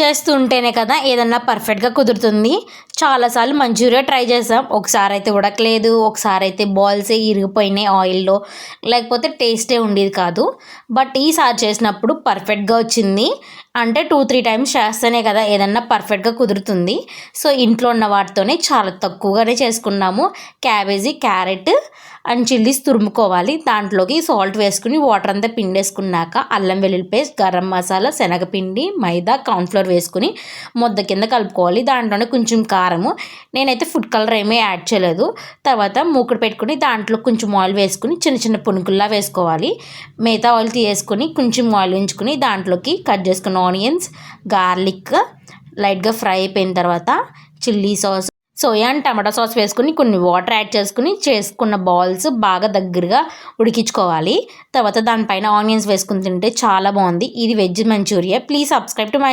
చేస్తుంటేనే కదా ఏదన్నా పర్ఫెక్ట్గా కుదురుతుంది. చాలాసార్లు మంచూరియా ట్రై చేసాం. ఒకసారి అయితే ఉడకలేదు ఒకసారి అయితే బాల్సే ఇరిగిపోయినాయి ఆయిల్లో లేకపోతే టేస్టే ఉండేది కాదు. బట్ ఈసారి చేసినప్పుడు పర్ఫెక్ట్గా వచ్చింది. అంటే టూ త్రీ టైమ్స్ చేస్తేనే కదా ఏదన్నా పర్ఫెక్ట్గా కుదురుతుంది. సో ఇంట్లో ఉన్న వాటితోనే చాలా తక్కువగానే చేసుకున్నాము. క్యాబేజీ క్యారెట్ అండ్ చిల్లీస్ తురుముకోవాలి. దాంట్లోకి సాల్ట్ వేసుకుని వాటర్ అంతా పిండేసుకున్నాక అల్లం వెల్లుల్లి పేస్ట్ గరం మసాలా శనగపిండి మైదా కార్న్ఫ్లోర్ వేసుకుని ముద్ద కింద కలుపుకోవాలి. దాంట్లోనే కొంచెం కారము. నేనైతే ఫుడ్ కలర్ ఏమీ యాడ్ చేయలేదు. తర్వాత మూకుడు పెట్టుకుని దాంట్లో కొంచెం ఆయిల్ వేసుకుని చిన్న చిన్న పునుకుల్లా వేసుకోవాలి. మిగతా ఆయిల్ తీసుకొని కొంచెం ఆయిల్ ఉంచుకుని దాంట్లోకి కట్ చేసుకున్న ఆనియన్స్ గార్లిక్ లైట్గా ఫ్రై అయిపోయిన తర్వాత chilli sauce soya and tomato sauce వేసుకుని కొన్ని వాటర్ యాడ్ చేసుకుని చేసుకున్న బాల్స్ బాగా దగ్గరగా ఉడికించుకోవాలి. తర్వాత దానిపైన ఆనియన్స్ వేసుకుని తింటే చాలా బాగుంది. ఇది veg manchuria. Please subscribe to my